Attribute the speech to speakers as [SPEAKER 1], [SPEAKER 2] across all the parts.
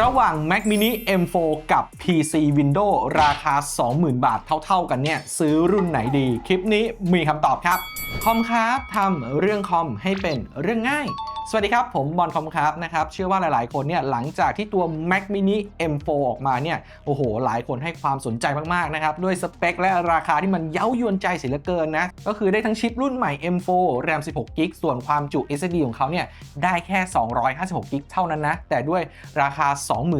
[SPEAKER 1] ระหว่าง Mac mini M4 กับ PC Windows ราคา 20,000 บาทเท่า ๆ กันเนี่ย ซื้อรุ่นไหนดี คลิปนี้มีคำตอบครับ คอมครับทำเรื่องคอมให้เป็นเรื่องง่าย สวัสดีครับ ผมบอลคอมครับนะครับ เชื่อว่าหลายๆ คนเนี่ยหลังจากที่ตัว Mac mini M4 ออกมาเนี่ยโอ้โห หลายคนให้ความสนใจมากๆนะครับ ด้วยสเปคและราคาที่มันเย้ายวนใจเสียเหลือเกินนะ ก็คือได้ทั้งชิปรุ่นใหม่ M4 RAM 16 g b ส่วนความจุ SSD ของเขาเนี่ยได้แค่ 256 g b เท่านั้นนะ แต่ด้วยราคา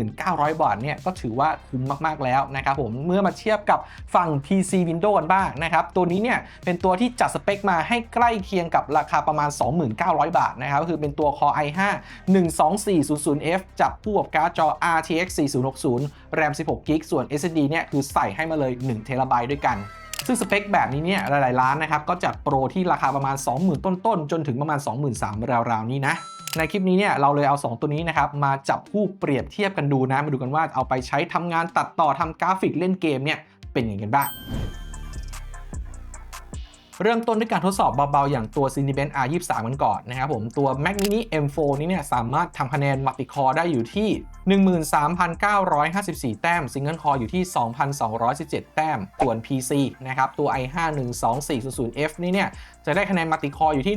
[SPEAKER 1] 29,000 บาทเนี่ยก็ถือว่าคุ้มมากๆแล้วนะครับผมเมื่อมาเทียบกับฝั่ง PC Windows กันบ้างนะครับตัวนี้เนี่ยเป็นตัวที่จัดสเปคมาให้ใกล้เคียงกับราคาประมาณ 29,000บาทนะครับก็คือเป็นตัว Core i5 12400F จับคู่กับการ์ดจอ RTX 4060 RAM 16 g b ส่วน SSD เนี่ยคือใส่ให้มาเลย1 t b ด้วยกันซึ่งสเปคแบบนี้เนี่ยหลาย ๆ ร้านนะครับ ก็จัดโปรที่ราคาประมาณ 20,000 ต้น ๆ จนถึงประมาณ 23,000ราว ๆ นี้นะ ในคลิปนี้เนี่ยเราเลยเอา 2 ตัวนี้นะครับ มาจับคู่เปรียบเทียบกันดูนะ มาดูกันว่าเอาไปใช้ทำงานตัดต่อทำกราฟิกเล่นเกมเนี่ยเป็นยังไงกันบ้าง เริ่มต้นด้วยการทดสอบเบาๆ อย่างตัว Cinebench R23 กันก่อนนะครับผมตัว Mac mini M4 นี้เนี่ยสามารถทำคะแนนมัลติคอร์ได้อยู่ที่ 13,954 แต้ม Single Core อยู่ที่ 2,217 แต้ม ส่วน PC นะครับตัว i5 12400F นี่เนี่ยจะได้คะแนนมัลติคอร์อยู่ที่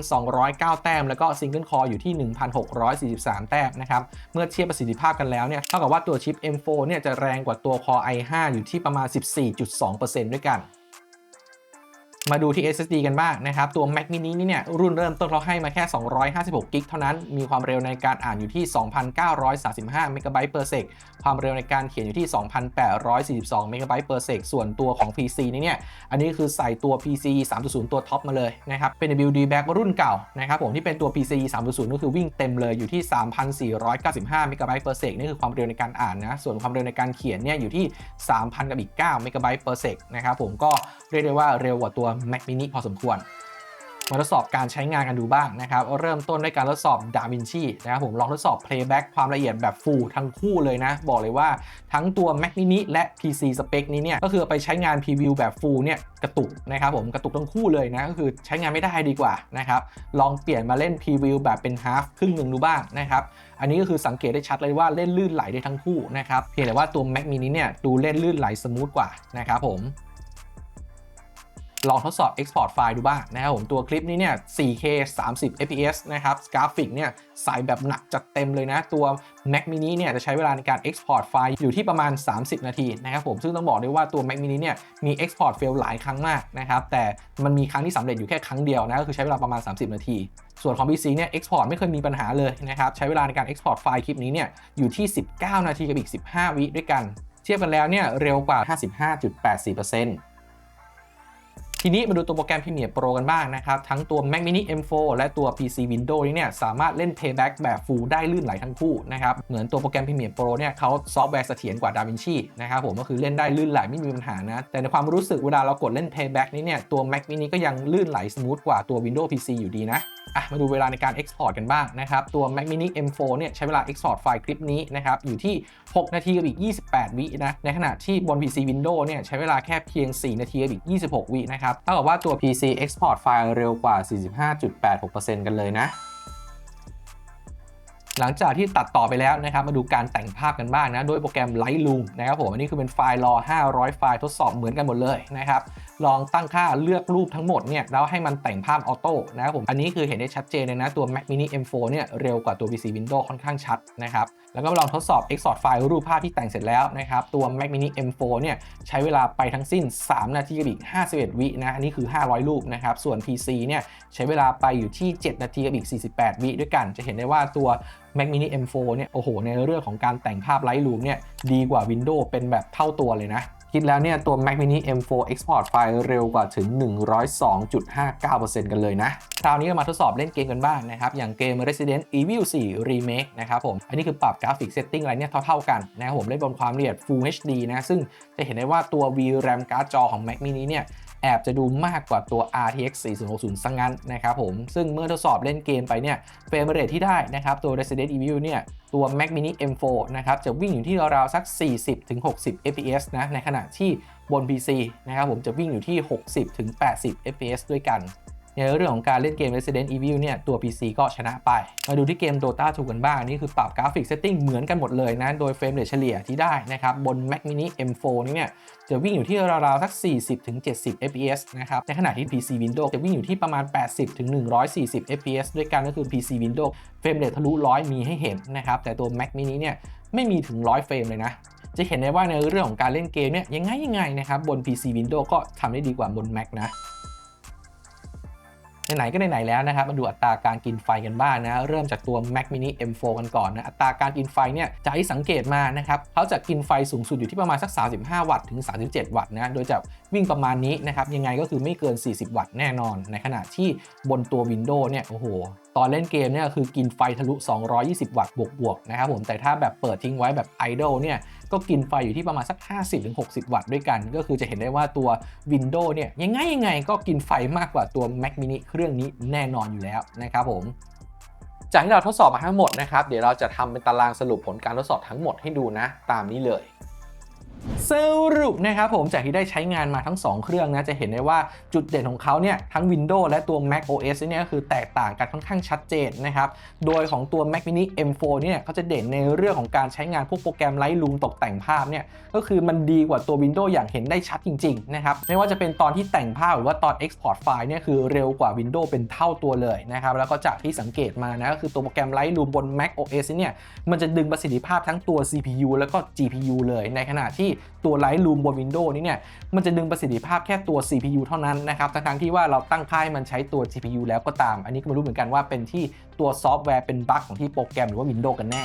[SPEAKER 1] 12,209 แต้ม แล้วก็ Single Core อยู่ที่ 1,643 แต้มนะครับเมื่อเทียบประสิทธิภาพกันแล้วเนี่ยเท่ากับว่าตัวชิป M4 เนี่ยจะแรงกว่าตัว Core i5 อยู่ที่ประมาณ 14.2%ด้วยกัน มาดูที่ SSD กันบ้างนะครับ ตัว Mac mini นี่เนี่ย รุ่นเริ่มต้นเขาให้มาแค่ 256กิกเท่านั้น มีความเร็วในการอ่านอยู่ที่ 2,935เมกะไบต์ per sec ความเร็วในการเขียนอยู่ที่ 2,842เมกะไบต์ per sec ส่วนตัวของ PC นี่เนี่ย อันนี้คือใส่ตัว PC 3.0 ตัวท็อปมาเลยนะครับ เป็น WD back รุ่นเก่านะครับผมที่เป็นตัว PC 3.0 ก็คือวิ่งเต็มเลยอยู่ที่ 3,495เมกะไบต์ per sec นี่คือความเร็วในการอ่านนะ ส่วนความเร็วในการเขียนเนี่ยอยู่ที่ 3,000กับอีก9เมกะไบต์ per sec นะครับผมก็เรียกได้ว่าเร็วกว่าตัว Mac mini พอสมควร มาทดสอบการใช้งานกันดูบ้างนะครับ เริ่มต้นด้วยการทดสอบ DaVinci นะครับผมลองทดสอบ Playback ความละเอียดแบบ Full ทั้งคู่เลยนะ บอกเลยว่าทั้งตัว Mac mini และ PC Spec นี้เนี่ย ก็คือไปใช้งาน Preview แบบ Full เนี่ยกระตุกนะครับผมกระตุกทั้งคู่เลยนะ ก็คือใช้งานไม่ได้ดีกว่านะครับ ลองเปลี่ยนมาเล่น Preview แบบเป็น Half ครึ่งหนึ่งดูบ้างนะครับอันนี้ก็คือสังเกตได้ชัดเลยว่าเล่นลื่นไหลได้ทั้งคู่นะครับเพียงแต่ว่าตัว Mac mini เนี่ยดูเล่นลื่นไหลสมูทกว่านะครับผม ลองทดสอบ Export ไฟล์ดูบ้างนะครับผมตัวคลิปนี้เนี่ย 4K 30 fps นะครับกราฟิกเนี่ยใส่แบบหนักจัดเต็มเลยนะ ตัว Mac mini เนี่ยจะใช้เวลาในการ Export ไฟล์อยู่ที่ประมาณ 30 นาทีนะครับผมซึ่งต้องบอกได้ว่าตัว Mac mini เนี่ยมี Export fail หลายครั้งมากนะครับแต่มันมีครั้งที่สำเร็จอยู่แค่ครั้งเดียวนะก็คือใช้เวลาประมาณ 30 นาทีส่วนของ PC เนี่ย Export ไม่เคยมีปัญหาเลยนะครับ ใช้เวลาในการ Export ไฟล์คลิปนี้เนี่ยอยู่ที่ 19 นาทีกับอีก 15 วิด้วยกัน เทียบกันแล้วเนี่ยเร็วกว่า 55.84% ทีนี้มาดูตัวโปรแกรม Premiere Pro กันบ้างนะครับ ทั้งตัว Mac mini M4 และตัว PC Windows นี่เนี่ยสามารถเล่น Playback แบบ Full ได้ลื่นไหลทั้งคู่นะครับ เหมือนตัวโปรแกรม Premiere Pro เนี่ยเขาซอฟต์แวร์เสถียรกว่า DaVinci นะครับผมก็คือเล่นได้ลื่นไหลไม่มีปัญหานะ แต่ในความรู้สึกเวลาเรากดเล่น Playback นี้เนี่ยตัว Mac mini ก็ยังลื่นไหลสมูทกว่าตัว Windows PC อยู่ดีนะ อะมาดูเวลาในการ Export กันบ้างนะครับ ตัว Mac mini M4 เนี่ยใช้เวลา Export ไฟล์คลิปนี้นะครับอยู่ที่ 6 นาทีกับอีก 28 วินะในขณะที่บน PC Windows เนี่ยใช้เวลาแค่เพียง 4 นาทีกับอีก 26 วินะครับเท่ากับว่าตัว PC Export ไฟล์เร็วกว่า 45.86%กันเลยนะ หลังจากที่ตัดต่อไปแล้วนะครับมาดูการแต่งภาพกันบ้างนะโดยโปรแกรม Lightroom นะครับผมอันนี้คือเป็นไฟล์รอ 500 ไฟล์ทดสอบเหมือนกันหมดเลยนะครับลองตั้งค่าเลือกรูปทั้งหมดเนี่ยแล้วให้มันแต่งภาพออโต้นะครับผมอันนี้คือเห็นได้ชัดเจนเลยนะตัว Mac mini M4 เนี่ยเร็วกว่าตัว PC Windows ค่อนข้างชัดนะครับแล้วก็ลองทดสอบ Export ไฟล์รูปภาพที่แต่งเสร็จแล้วนะครับตัว Mac mini M4 เนี่ยใช้เวลาไปทั้งสิ้น 3 นาทีกับอีก 51 วินะอันนี้คือ 500 รูปนะครับส่วน PC เนี่ยใช้เวลาไปอยู่ที่ 7 นาทีกับอีก 48 วิด้วยกัน จะเห็นได้ว่าตัว Mac mini M4 เนี่ยโอ้โหในเรื่องของการแต่งภาพ Lightroom เนี่ยดีกว่า Windows เป็นแบบเท่าตัวเลยนะ คิดแล้วเนี่ยตัว Mac mini M4 Export ไฟล์เร็วกว่าถึง 102.59%กันเลยนะ คราวนี้ก็มาทดสอบเล่นเกมกันบ้างนะครับ อย่างเกม Resident Evil 4 Remake นะครับผม อันนี้คือปรับกราฟิกเซตติ้งอะไรเนี่ยเท่าๆกันนะครับผมเล่นบนความละเอียด Full HD นะซึ่งจะเห็นได้ว่าตัว VRAM การ์ดจอของ Mac mini เนี่ย อบจะดูมากกว่าตัว RTX 4060ซะงั้นนะครับผม ซึ่งเมื่อทดสอบเล่นเกมไปเนี่ยเฟรมเรทที่ได้นะครับตัว Resident Evil เนี่ยตัว Mac mini M4 นะครับจะวิ่งอยู่ที่ราวๆสัก 40-60 fps นะในขณะที่บน PC นะครับผมจะวิ่งอยู่ที่ 60-80 fps ด้วยกัน ในเรื่องของการเล่นเกม Resident Evil เนี่ยตัว PC ก็ชนะไป มาดูที่เกม Dota 2 กันบ้างนี่คือปรับกราฟิกเซตติ้งเหมือนกันหมดเลยนะ โดยเฟรมเรทเฉลี่ยที่ได้นะครับ บน Mac mini M4 นี่เนี่ยจะวิ่งอยู่ที่ราวๆสัก 40-70 fps นะครับ ในขณะที่ PC Windows จะวิ่งอยู่ที่ประมาณ 80-140 fps ด้วยกันก็คือ PC Windows เฟรมเรททะลุ 100 มีให้เห็นนะครับแต่ตัว Mac mini เนี่ยไม่มีถึง 100 เฟรมเลยนะจะเห็นได้ว่าในเรื่องของการเล่นเกมเนี่ยยังไงยังไงนะครับบน PC Windows ก็ทำได้ดีกว่าบน Mac นะ ไหนๆก็ไหนๆแล้วนะครับมาดูอัตราการกินไฟกันบ้างนะเริ่มจากตัว Mac mini M4 กันก่อนนะอัตราการกินไฟเนี่ยจากที่สังเกตมานะครับเขาจะกินไฟสูงสุดอยู่ที่ประมาณสัก 35 วัตต์ถึง 37 วัตต์นะโดยจะวิ่งประมาณนี้นะครับยังไงก็คือไม่เกิน 40 วัตต์แน่นอน ในขณะที่บนตัว Windows เนี่ยโอ้โห ตอนเล่นเกมเนี่ยคือกินไฟทะลุ 220 วัตต์บวกๆนะครับผมแต่ถ้าแบบเปิดทิ้งไว้แบบไอดอลเนี่ยก็กินไฟอยู่ที่ประมาณสัก 50-60 วัตต์ด้วยกัน ก็คือจะเห็นได้ว่าตัว Windows เนี่ยยังไงยังไงก็กินไฟมากกว่าตัว Mac mini เครื่องนี้แน่นอนอยู่แล้วนะครับผมจากที่เราทดสอบมาทั้งหมดนะครับ เดี๋ยวเราจะทำเป็นตารางสรุปผลการทดสอบทั้งหมดให้ดูนะ ตามนี้เลย สรุปนะครับผมจากที่ได้ใช้งานมาทั้ง 2 เครื่องนะจะเห็นได้ว่าจุดเด่นของเขาเนี่ยทั้ง Windows และตัว Mac OS เนี่ยก็คือแตกต่างกันค่อนข้างชัดเจนนะครับโดยของตัว Mac mini M4 เนี่ยเขาจะเด่นในเรื่องของการใช้งานพวกโปรแกรม Lightroom ตกแต่งภาพเนี่ยก็คือมันดีกว่าตัว Windows อย่างเห็นได้ชัดจริงๆนะครับไม่ว่าจะเป็นตอนที่แต่งภาพหรือว่าตอน Export ไฟล์เนี่ยคือเร็วกว่า Windows เป็นเท่าตัวเลยนะครับแล้วก็จากที่สังเกตมานะก็คือตัวโปรแกรม Lightroom บน Mac OS เนี่ยมันจะดึงประสิทธิภาพทั้งตัว CPU แล้วก็ GPU เลยในขณะที่ ตัว Lightroom บน Windows นี้เนี่ยมันจะดึงประสิทธิภาพแค่ตัว CPU เท่านั้นนะครับทั้งที่ว่าเราตั้งค่ายมันใช้ตัว GPU แล้วก็ตาม อันนี้ก็ไม่รู้เหมือนกันว่าเป็นที่ตัวซอฟต์แวร์เป็นบั๊กของที่โปรแกรมหรือว่า Windows กันแน่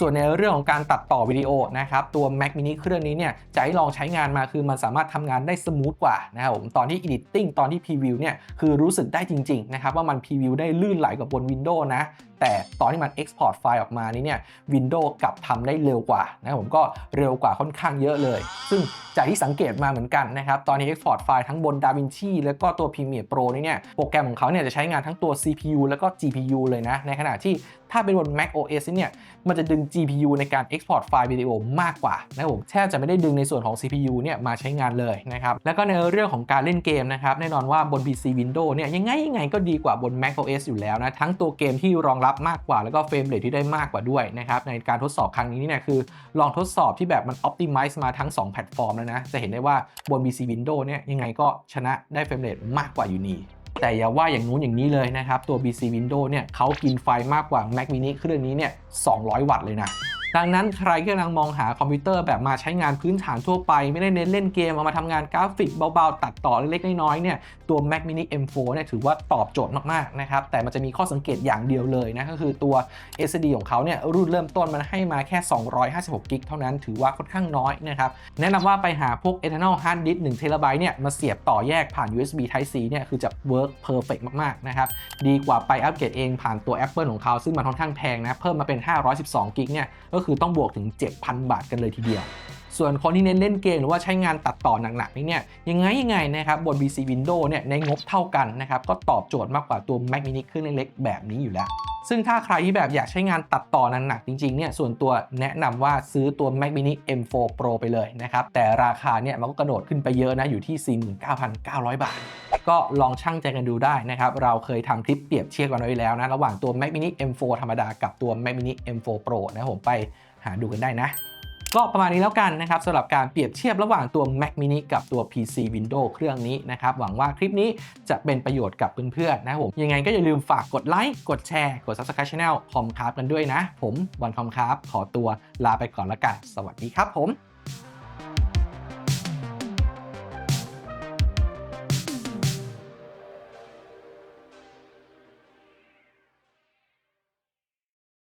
[SPEAKER 1] ส่วนในเรื่องของการตัดต่อวิดีโอนะครับตัว Mac mini เครื่องนี้เนี่ยจะให้ลองใช้งานมาคือมันสามารถทำงานได้สมูทกว่านะครับผมตอนที่ editing ตอนที่ preview เนี่ยคือรู้สึกได้จริงๆนะครับว่ามัน preview ได้ลื่นไหลกว่าบน Windows นะแต่ตอนที่มัน export ไฟล์ออกมานี่เนี่ย Windows กลับทำได้เร็วกว่านะครับผมก็เร็วกว่าค่อนข้างเยอะเลย ซึ่งจากที่สังเกตมาเหมือนกันนะครับ ตอนนี้ export ไฟล์ทั้งบน DaVinci แล้วก็ตัว Premiere Pro นี่เนี่ย โปรแกรมของเขาเนี่ยจะใช้งานทั้งตัว CPU แล้วก็ GPU เลยนะ ในขณะที่ถ้าเป็นบน Mac OS เนี่ยมันจะดึง GPU ในการ export ไฟล์วิดีโอมากกว่านะครับผมแทบจะไม่ได้ดึงในส่วนของ CPU เนี่ยมาใช้งานเลยนะครับแล้วก็ในเรื่องของการเล่นเกมนะครับแน่นอนว่าบน PC Windows เนี่ยยังไงยังไงก็ดีกว่าบน Mac OS อยู่แล้วนะทั้งตัวเกมที่รองรับมากกว่า แล้วก็เฟรมเรทที่ได้มากกว่าด้วยนะครับในการทดสอบครั้งนี้เนี่ยคือลองทดสอบที่แบบมัน optimize มาทั้ง 2 แพลตฟอร์มแล้วนะจะเห็นได้ว่าบน PC Windows เนี่ยยังไงก็ชนะได้เฟรมเรทมากกว่าอยู่นี่ แต่อย่าว่าอย่างนู้นอย่างนี้เลยนะครับ ตัว BC Window เนี่ยเขากินไฟมากกว่า Mac mini เครื่องนี้เนี่ย200 วัตต์เลยนะ ดังนั้นใครที่กำลังมองหาคอมพิวเตอร์แบบมาใช้งานพื้นฐานทั่วไป ไม่ได้เน้นเล่นเกม เอามาทำงานกราฟิกเบาๆ ตัดต่อเล็กๆ น้อยๆ เนี่ย ตัว Mac mini M4 เนี่ยถือว่าตอบโจทย์มากๆ นะครับ แต่มันจะมีข้อสังเกตอย่างเดียวเลยนะ ก็คือตัว SSD ของเขาเนี่ยรุ่นเริ่มต้นมันให้มาแค่ 256กิกเท่านั้นถือว่าค่อนข้างน้อยนะครับแนะนำว่าไปหาพวก internal hard disk 1 t b เนี่ยมาเสียบต่อแยกผ่าน USB Type C เนี่ยคือจะ work perfect มากๆ นะครับดีกว่าไปอัปเกรดเองผ่านตัว Apple ของเขาซึ่งมันค่อนข้างแพงนะเพิ่มมาเป็น 512กิกเนี่ยก็คือต้องบวกถึง 7,000 บาทกันเลยทีเดียวส่วนคนที่เน้นเล่นเกมหรือว่าใช้งานตัดต่อหนักๆนี่เนี่ยยังไงยังไงนะครับบน PC Windows เนี่ยในงบเท่ากันนะครับก็ตอบโจทย์มากกว่าตัว Mac mini เครื่องเล็กๆแบบนี้อยู่แล้วซึ่งถ้าใครที่แบบอยากใช้งานตัดต่อหนักๆจริงๆเนี่ยส่วนตัวแนะนำว่าซื้อตัว Mac mini M4 Pro ไปเลยนะครับ แต่ราคาเนี่ยมันก็กระโดดขึ้นไปเยอะนะ อยู่ที่ 49,900 บาท ก็ลองชั่งใจกันดูได้นะครับ เราเคยทำคลิปเปรียบเทียบกันไว้แล้วนะ ระหว่างตัว Mac mini M4 ธรรมดากับตัว Mac mini M4 Pro นะคบผมไปหาดูกันได้นะ ก็ประมาณนี้แล้วกันนะครับสำหรับการเปรียบเทียบระหว่างตัว Mac mini กับตัว PC Windows เครื่องนี้นะครับ หวังว่าคลิปนี้จะเป็นประโยชน์กับเพื่อนๆนะผมยังไงก็อย่าลืมฝากกดไลค์กดแชร์กด Subscribe Channel คอมคราฟกันด้วยนะ ผมวันคอมคราฟขอตัวลาไปก่อนละกัน สวัสดีครับผม